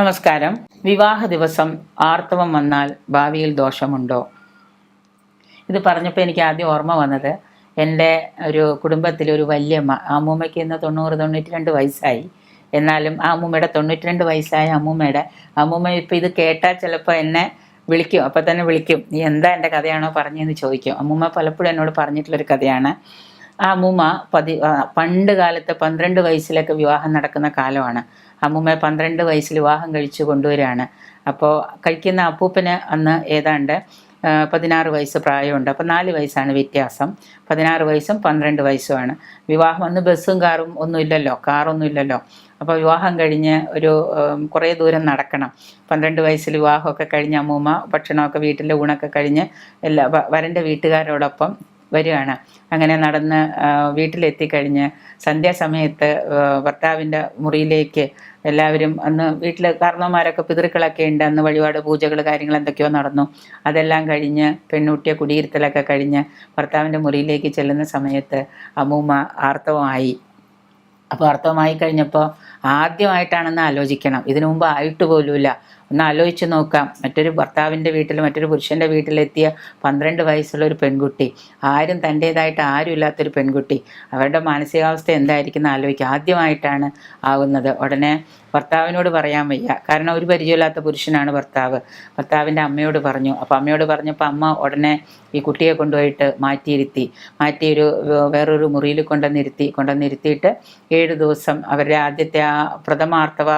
നമസ്കാരം. വിവാഹ ദിവസം ആർത്തവം വന്നാൽ ഭാവിയിൽ ദോഷമുണ്ടോ? ഇത് പറഞ്ഞപ്പോൾ എനിക്ക് ആദ്യം ഓർമ്മ വന്നത് എന്റെ ഒരു കുടുംബത്തിലെ ഒരു വല്യമ്മ അമ്മൂമ്മയ്ക്ക് ഇന്ന് തൊണ്ണൂറ് തൊണ്ണൂറ്റി രണ്ട് വയസ്സായി. എന്നാലും ആ അമ്മൂമ്മയുടെ തൊണ്ണൂറ്റി രണ്ട് വയസ്സായ അമ്മൂമ്മയുടെ അമ്മൂമ്മ ഇപ്പോൾ ഇത് കേട്ടാൽ ചിലപ്പോൾ എന്നെ വിളിക്കും. അപ്പം തന്നെ വിളിക്കും. നീ എന്താ എന്റെ കഥയാണോ പറഞ്ഞതെന്ന് ചോദിക്കും. അമ്മൂമ്മ പലപ്പോഴും എന്നോട് പറഞ്ഞിട്ടുള്ളൊരു കഥയാണ്. ആ അമ്മൂമ്മ പതി പണ്ട് കാലത്ത് പന്ത്രണ്ട് വയസ്സിലൊക്കെ വിവാഹം നടക്കുന്ന കാലമാണ്. അമ്മൂമ്മ പന്ത്രണ്ട് വയസ്സിൽ വിവാഹം കഴിച്ചു കൊണ്ടുവരികയാണ്. അപ്പോൾ കഴിക്കുന്ന അപ്പൂപ്പന് അന്ന് ഏതാണ്ട് പതിനാറ് വയസ്സ് പ്രായമുണ്ട്. അപ്പോൾ നാല് വയസ്സാണ് വ്യത്യാസം. പതിനാറ് വയസ്സും പന്ത്രണ്ട് വയസ്സുമാണ്. വിവാഹം അന്ന് ബസ്സും കാറും ഒന്നുമില്ലല്ലോ കാറൊന്നുമില്ലല്ലോ. അപ്പോൾ വിവാഹം കഴിഞ്ഞ് ഒരു കുറേ ദൂരം നടക്കണം. പന്ത്രണ്ട് വയസ്സിൽ വിവാഹമൊക്കെ കഴിഞ്ഞ് അമ്മൂമ്മ ഭക്ഷണമൊക്കെ വീട്ടിലെ ഊണൊക്കെ കഴിഞ്ഞ് എല്ലാ വരന്റെ വീട്ടുകാരോടൊപ്പം വരികയാണ് അങ്ങനെ നടന്ന് വീട്ടിലെത്തി വീട്ടിലെത്തിക്കഴിഞ്ഞ് സന്ധ്യാസമയത്ത് ഭർത്താവിന്റെ മുറിയിലേക്ക് എല്ലാവരും അന്ന് വീട്ടിൽ കാരണവന്മാരൊക്കെ പിതൃക്കളൊക്കെ ഉണ്ട്. അന്ന് വഴിപാട് പൂജകൾ കാര്യങ്ങൾ എന്തൊക്കെയോ നടന്നു. അതെല്ലാം കഴിഞ്ഞ് പെൺകുട്ടിയെ കുടിയിരുത്തലൊക്കെ കഴിഞ്ഞ് ഭർത്താവിന്റെ മുറിയിലേക്ക് ചെല്ലുന്ന സമയത്ത് അമ്മൂമ്മ ആർത്തവമായി. അപ്പോൾ അർത്ഥമായി കഴിഞ്ഞപ്പോൾ ആദ്യമായിട്ടാണെന്ന് ആലോചിക്കണം. ഇതിനു മുമ്പ് ആയിട്ട് പോലുമില്ല. ഒന്ന് ആലോചിച്ച് നോക്കാം. മറ്റൊരു ഭർത്താവിന്റെ വീട്ടിൽ മറ്റൊരു പുരുഷന്റെ വീട്ടിലെത്തിയ പന്ത്രണ്ട് വയസ്സുള്ള ഒരു പെൺകുട്ടി. ആരും തന്റേതായിട്ട് ആരും ഇല്ലാത്തൊരു പെൺകുട്ടി. അവരുടെ മാനസികാവസ്ഥ എന്തായിരിക്കും എന്ന് ആലോചിക്കുക. ആദ്യമായിട്ടാണ് ആവുന്നത്. ഉടനെ ഭർത്താവിനോട് പറയാൻ വയ്യ. കാരണം ഒരു പരിചയമില്ലാത്ത പുരുഷനാണ് ഭർത്താവ്. ഭർത്താവിന്റെ അമ്മയോട് പറഞ്ഞു. അപ്പോൾ അമ്മയോട് പറഞ്ഞപ്പോൾ അമ്മ ഉടനെ ഈ കുട്ടിയെ കൊണ്ടുപോയിട്ട് മാറ്റിയിരുത്തി. മാറ്റിയൊരു വേറൊരു മുറിയിൽ കൊണ്ടുവന്നിരുത്തി. കൊണ്ടുവന്നിരുത്തിയിട്ട് ഏഴ് ദിവസം അവരുടെ ആദ്യത്തെ ആ പ്രഥമാർത്ഥവ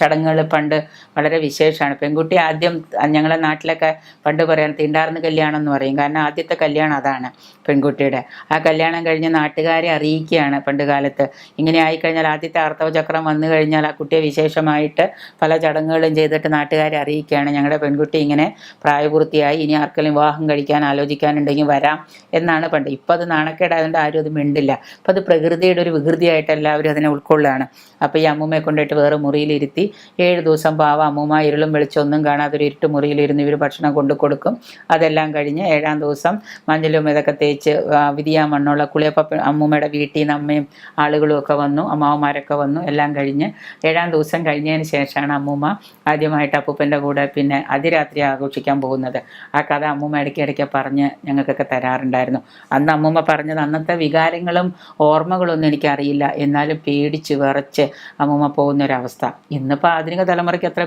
ചടങ്ങുകൾ പണ്ട് വളരെ വിശേഷമാണ്. പെൺകുട്ടി ആദ്യം ഞങ്ങളെ നാട്ടിലൊക്കെ പണ്ട് പറയാൻ തിണ്ടാർന്ന് കല്യാണം എന്ന് പറയും. കാരണം ആദ്യത്തെ കല്യാണം അതാണ് പെൺകുട്ടിയുടെ. ആ കല്യാണം കഴിഞ്ഞ് നാട്ടുകാരെ അറിയിക്കുകയാണ് പണ്ട് കാലത്ത്. ഇങ്ങനെ ആയിക്കഴിഞ്ഞാൽ ആദ്യത്തെ ആർത്തവ ചക്രം വന്നു കഴിഞ്ഞാൽ ആ കുട്ടിയെ വിശേഷമായിട്ട് പല ചടങ്ങുകളും ചെയ്തിട്ട് നാട്ടുകാരെ അറിയിക്കുകയാണ്. ഞങ്ങളുടെ പെൺകുട്ടി ഇങ്ങനെ പ്രായപൂർത്തിയായി. ഇനി ആർക്കെങ്കിലും വിവാഹം കഴിക്കാൻ ആലോചിക്കാനുണ്ടെങ്കിൽ വരാം എന്നാണ് പണ്ട്. ഇപ്പം അത് നാണക്കേടായതുകൊണ്ട് ആരും അത് മിണ്ടില്ല. അപ്പം അത് പ്രകൃതിയുടെ ഒരു വികൃതിയായിട്ട് എല്ലാവരും അതിനെ ഉൾക്കൊള്ളുകയാണ്. അപ്പോൾ ഈ അമ്മൂമ്മയെ കൊണ്ടിട്ട് വേറെ മുറിയിലിരുത്തി ഏഴ് ദിവസം പാവ അമ്മൂമ്മ ഇരുളും വെളിച്ചമൊന്നും ഒരു ഇരുട്ട് മുറിയിലിരുന്ന് ഇവർ ഭക്ഷണം കൊണ്ടു കൊടുക്കും. അതെല്ലാം കഴിഞ്ഞ് ഏഴാം ദിവസം മഞ്ഞളും ഇതൊക്കെ തേച്ച് വിധിയാ മണ്ണുള്ള കുളിയപ്പ അമ്മൂമ്മയുടെ വീട്ടിൽ നിന്ന് അമ്മയും ആളുകളും ഒക്കെ വന്നു അമ്മാവന്മാരൊക്കെ വന്നു എല്ലാം കഴിഞ്ഞ് ഏഴാം ദിവസം കഴിഞ്ഞതിന് ശേഷമാണ് അമ്മൂമ്മ ആദ്യമായിട്ട് അപ്പൂപ്പന്റെ കൂടെ പിന്നെ അതിരാത്രി ആഘോഷിക്കാൻ പോകുന്നത്. ആ കഥ അമ്മൂമ്മ ഇടയ്ക്ക് ഇടയ്ക്ക് പറഞ്ഞ് ഞങ്ങൾക്കൊക്കെ തരാറുണ്ടായിരുന്നു. അന്ന് അമ്മൂമ്മ പറഞ്ഞത് അന്നത്തെ വികാരങ്ങളും ഓർമ്മകളൊന്നും എനിക്കറിയില്ല. എന്നാലും പേടിച്ച് വിറച്ച് അമ്മൂമ്മ പോകുന്നൊരവസ്ഥ. ഇന്നിപ്പോൾ ആധുനിക തലമുറയ്ക്ക് അത്ര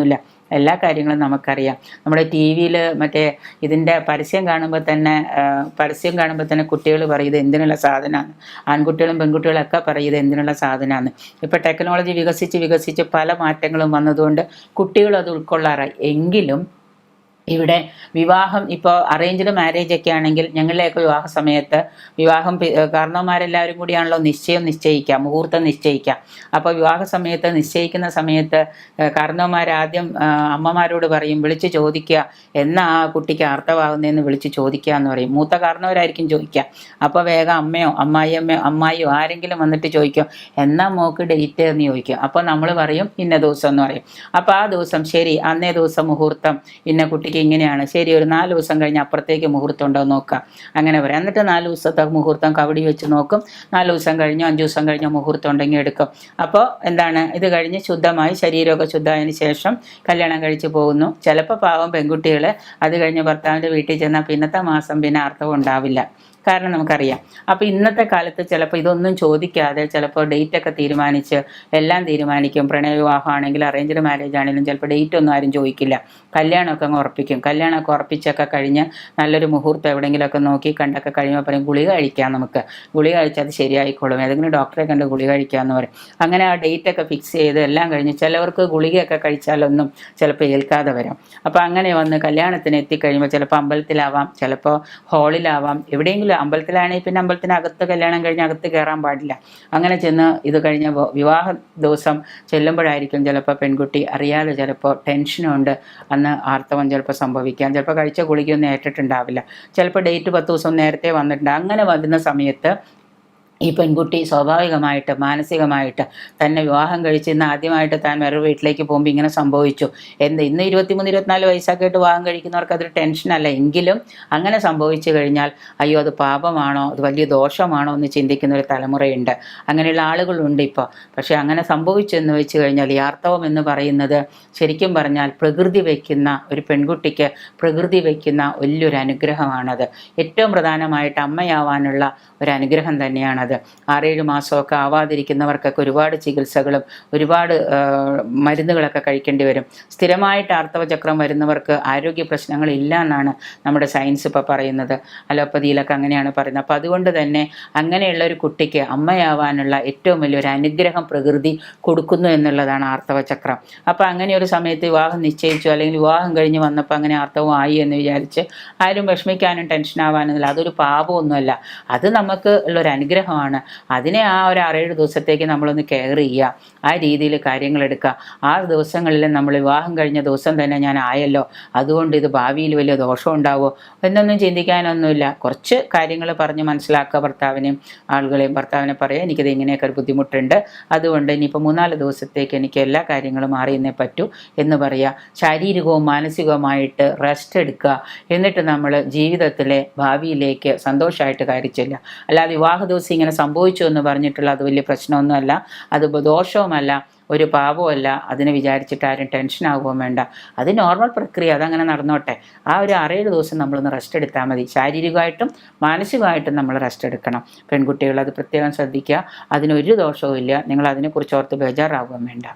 പേടിയൊന്നുമില്ല എല്ലാ കാര്യങ്ങളും നമുക്കറിയാം. നമ്മുടെ ടി വിയിൽ മറ്റേ ഇതിന്റെ പരസ്യം കാണുമ്പോൾ തന്നെ പരസ്യം കാണുമ്പോൾ തന്നെ കുട്ടികൾ പറയും എന്തിനുള്ള സാധനമാണ് ആൺകുട്ടികളും പെൺകുട്ടികളും ഒക്കെ പറയും എന്തിനുള്ള സാധനമാണ് ഇപ്പോൾ ടെക്നോളജി വികസിച്ച് വികസിച്ച് പല മാറ്റങ്ങളും വന്നതുകൊണ്ട് കുട്ടികളും അത് ഉൾക്കൊള്ളാറായി. എങ്കിലും ഇവിടെ വിവാഹം ഇപ്പോൾ അറേഞ്ച്ഡ് മാരേജ് ഒക്കെ ആണെങ്കിൽ ഞങ്ങളുടെയൊക്കെ വിവാഹ സമയത്ത് വിവാഹം കാരണവന്മാരെല്ലാവരും കൂടിയാണല്ലോ നിശ്ചയം നിശ്ചയിക്കാം മുഹൂർത്തം നിശ്ചയിക്കാം അപ്പോൾ വിവാഹ സമയത്ത് നിശ്ചയിക്കുന്ന സമയത്ത് കാരണവന്മാരാദ്യം അമ്മമാരോട് പറയും വിളിച്ച് ചോദിക്കുക എന്നാ ആ കുട്ടിക്ക് അർത്ഥമാകുന്നതെന്ന് വിളിച്ച് ചോദിക്കുക എന്ന് പറയും. മൂത്ത കാരണവരായിരിക്കും ചോദിക്കുക. അപ്പോൾ വേഗം അമ്മയോ അമ്മായിയമ്മയോ അമ്മായിയോ ആരെങ്കിലും വന്നിട്ട് ചോദിക്കും എന്നാ മോക്ക് ഡേറ്റ് എന്ന് ചോദിക്കും അപ്പോൾ നമ്മൾ പറയും ഇന്ന ദിവസം എന്ന് പറയും. അപ്പോൾ ആ ദിവസം ശരി അന്നേ ദിവസം മുഹൂർത്തം ഇന്ന കുട്ടിക്ക് ഇങ്ങനെയാണ് ശരി ഒരു നാല് ദിവസം കഴിഞ്ഞ് അപ്പുറത്തേക്ക് മുഹൂർത്തം ഉണ്ടോ നോക്കാം. അങ്ങനെ പറയാം. എന്നിട്ട് നാല് ദിവസത്തെ മുഹൂർത്തം കവടി വെച്ച് നോക്കും. നാല് ദിവസം കഴിഞ്ഞോ അഞ്ച് ദിവസം കഴിഞ്ഞോ മുഹൂർത്തം ഉണ്ടെങ്കിൽ എടുക്കും. അപ്പോൾ എന്താണ്? ഇത് കഴിഞ്ഞ് ശുദ്ധമായി ശരീരമൊക്കെ ശുദ്ധമായതിനു ശേഷം കല്യാണം കഴിച്ച് പോകുന്നു. ചിലപ്പോൾ പാവം പെൺകുട്ടികൾ അത് കഴിഞ്ഞ് ഭർത്താവിന്റെ വീട്ടിൽ ചെന്നാൽ പിന്നത്തെ മാസം പിന്നെ അർത്ഥം ഉണ്ടാവില്ല. കാരണം നമുക്കറിയാം. അപ്പോൾ ഇന്നത്തെ കാലത്ത് ചിലപ്പോൾ ഇതൊന്നും ചോദിക്കാതെ ചിലപ്പോൾ ഡേറ്റ് ഒക്കെ തീരുമാനിച്ച് എല്ലാം തീരുമാനിക്കും. പ്രണയവിവാഹമാണെങ്കിലും അറേഞ്ച്ഡ് മാരേജ് ആണെങ്കിലും ചിലപ്പോൾ ഡേറ്റ് ഒന്നും ആരും ചോദിക്കില്ല. കല്യാണമൊക്കെ അങ്ങ് ഉറപ്പിക്കും. കല്യാണമൊക്കെ ഉറപ്പിച്ചൊക്കെ കഴിഞ്ഞ് നല്ലൊരു മുഹൂർത്തം എവിടെയെങ്കിലുമൊക്കെ നോക്കി കണ്ടൊക്കെ കഴിയുമ്പോൾ പറയും ഗുളിക കഴിക്കാം നമുക്ക്. ഗുളിക കഴിച്ചാൽ അത് ശരിയായിക്കോളും. ഏതെങ്കിലും ഡോക്ടറെ കണ്ട് ഗുളിക കഴിക്കാമെന്ന് പറയും. അങ്ങനെ ആ ഡേറ്റ് ഒക്കെ ഫിക്സ് ചെയ്ത് എല്ലാം കഴിഞ്ഞ് ചിലവർക്ക് ഗുളികയൊക്കെ കഴിച്ചാലൊന്നും ചിലപ്പോൾ ഏൽക്കാതെ വരും. അപ്പോൾ അങ്ങനെ വന്ന് കല്യാണത്തിന് എത്തിക്കഴിയുമ്പോൾ ചിലപ്പോൾ അമ്പലത്തിലാവാം ചിലപ്പോൾ ഹാളിലാവാം എവിടെയെങ്കിലും അമ്പലത്തിലാണെങ്കിൽ പിന്നെ അമ്പലത്തിനകത്ത് കല്യാണം കഴിഞ്ഞ് അകത്ത് കയറാൻ പാടില്ല. അങ്ങനെ ചെന്ന് ഇത് കഴിഞ്ഞ വിവാഹ ദിവസം ചെല്ലുമ്പോഴായിരിക്കും ചിലപ്പോൾ പെൺകുട്ടി അറിയാതെ ചിലപ്പോൾ ടെൻഷനുണ്ട്. അന്ന് ആർത്തവം ചിലപ്പോൾ സംഭവിക്കാം. ചിലപ്പോൾ കഴിച്ച ഗുളികയൊന്നും ഏറ്റിട്ടുണ്ടാവില്ല. ചിലപ്പോൾ ഡേറ്റ് പത്ത് ദിവസം നേരത്തെ വന്നിട്ടുണ്ട്. അങ്ങനെ വരുന്ന സമയത്ത് ഈ പെൺകുട്ടി സ്വാഭാവികമായിട്ട് മാനസികമായിട്ട് തന്നെ വിവാഹം കഴിച്ച് ഇന്ന് ആദ്യമായിട്ട് താൻ വേറെ വീട്ടിലേക്ക് പോകുമ്പോൾ ഇങ്ങനെ സംഭവിച്ചു. എന്ത്? ഇന്ന് ഇരുപത്തിമൂന്ന് ഇരുപത്തിനാല് വയസ്സാക്കിയിട്ട് വിവാഹം കഴിക്കുന്നവർക്ക് അതൊരു ടെൻഷനല്ല എങ്കിലും അങ്ങനെ സംഭവിച്ചു കഴിഞ്ഞാൽ അയ്യോ അത് പാപമാണോ? അത് വലിയ ദോഷമാണോ എന്ന് ചിന്തിക്കുന്ന ഒരു തലമുറയുണ്ട്. അങ്ങനെയുള്ള ആളുകളുണ്ട് ഇപ്പോൾ പക്ഷേ അങ്ങനെ സംഭവിച്ചു എന്ന് വെച്ച് കഴിഞ്ഞാൽ യാർത്തവം എന്ന് പറയുന്നത് ശരിക്കും പറഞ്ഞാൽ പ്രകൃതി വയ്ക്കുന്ന ഒരു പെൺകുട്ടിക്ക് പ്രകൃതി വയ്ക്കുന്ന വലിയൊരു അനുഗ്രഹമാണത്. ഏറ്റവും പ്രധാനമായിട്ട് അമ്മയാവാനുള്ള ഒരു അനുഗ്രഹം തന്നെയാണത്. ആറേഴ് മാസമൊക്കെ ആവാതിരിക്കുന്നവർക്കൊക്കെ ഒരുപാട് ചികിത്സകളും ഒരുപാട് മരുന്നുകളൊക്കെ കഴിക്കേണ്ടി വരും. സ്ഥിരമായിട്ട് ആർത്തവചക്രം വരുന്നവർക്ക് ആരോഗ്യ പ്രശ്നങ്ങളില്ല എന്നാണ് നമ്മുടെ സയൻസ് ഇപ്പോൾ പറയുന്നത്. അലോപ്പതിയിലൊക്കെ അങ്ങനെയാണ് പറയുന്നത്. അപ്പോൾ അതുകൊണ്ട് തന്നെ അങ്ങനെയുള്ള ഒരു കുട്ടിക്ക് അമ്മയാവാനുള്ള ഏറ്റവും വലിയൊരു അനുഗ്രഹം പ്രകൃതി കൊടുക്കുന്നു എന്നുള്ളതാണ് ആർത്തവചക്രം. അപ്പോൾ അങ്ങനെ ഒരു സമയത്ത് വിവാഹം നിശ്ചയിച്ചു അല്ലെങ്കിൽ വിവാഹം കഴിഞ്ഞ് വന്നപ്പോൾ അങ്ങനെ ആർത്തവം ആയി എന്ന് വിചാരിച്ച് ആരും വിഷമിക്കാനും ടെൻഷൻ അതൊരു പാപമൊന്നുമല്ല. അത് നമുക്ക് ഉള്ളൊരു അനുഗ്രഹമാണ്. അതിനെ ആ ഒരു ആറേഴ് ദിവസത്തേക്ക് നമ്മളൊന്ന് കെയർ ചെയ്യുക ആ രീതിയിൽ കാര്യങ്ങൾ എടുക്കുക ആ ദിവസങ്ങളിൽ നമ്മൾ വിവാഹം കഴിഞ്ഞ ദിവസം തന്നെ ഞാൻ ആയല്ലോ. അതുകൊണ്ട് ഇത് ഭാവിയിൽ വലിയ ദോഷം ഉണ്ടാവുമോ എന്നൊന്നും ചിന്തിക്കാനൊന്നുമില്ല. കുറച്ച് കാര്യങ്ങൾ പറഞ്ഞ് മനസ്സിലാക്കുക ഭർത്താവിനെയും ആളുകളെയും. ഭർത്താവിനെ പറയാം എനിക്കിത് ഇങ്ങനെയൊക്കെ ഒരു ബുദ്ധിമുട്ടുണ്ട്. അതുകൊണ്ട് ഇനിയിപ്പോൾ മൂന്നാൽ ദിവസത്തേക്ക് എനിക്ക് എല്ലാ കാര്യങ്ങളും മാറിയെന്നേ പറ്റൂ എന്ന് പറയുക ശാരീരികവും മാനസികവുമായിട്ട് റെസ്റ്റ് എടുക്കുക എന്നിട്ട് നമ്മൾ ജീവിതത്തിലെ ഭാവിയിലേക്ക് സന്തോഷമായിട്ട് കാര്യച്ചില്ല അല്ലാതെ വിവാഹ ദിവസം ഇങ്ങനെ സംഭവിച്ചു എന്ന് പറഞ്ഞിട്ടുള്ള അത് വലിയ പ്രശ്നമൊന്നുമല്ല. അത് ദോഷവുമല്ല ഒരു പാപമല്ല അതിനെ വിചാരിച്ചിട്ട് ആരും ടെൻഷൻ ആകുകയും വേണ്ട. അത് നോർമൽ പ്രക്രിയ അതങ്ങനെ നടന്നോട്ടെ. ആ ഒരു ആറേഴ് ദിവസം നമ്മളൊന്ന് റെസ്റ്റ് എടുത്താൽ മതി. ശാരീരികമായിട്ടും മാനസികമായിട്ടും നമ്മൾ റെസ്റ്റ് എടുക്കണം. പെൺകുട്ടികൾ അത് പ്രത്യേകം ശ്രദ്ധിക്കുക. അതിനൊരു ദോഷവും ഇല്ല നിങ്ങൾ അതിനെക്കുറിച്ച് ഓർത്ത് ബേജാറാവുകയും വേണ്ട.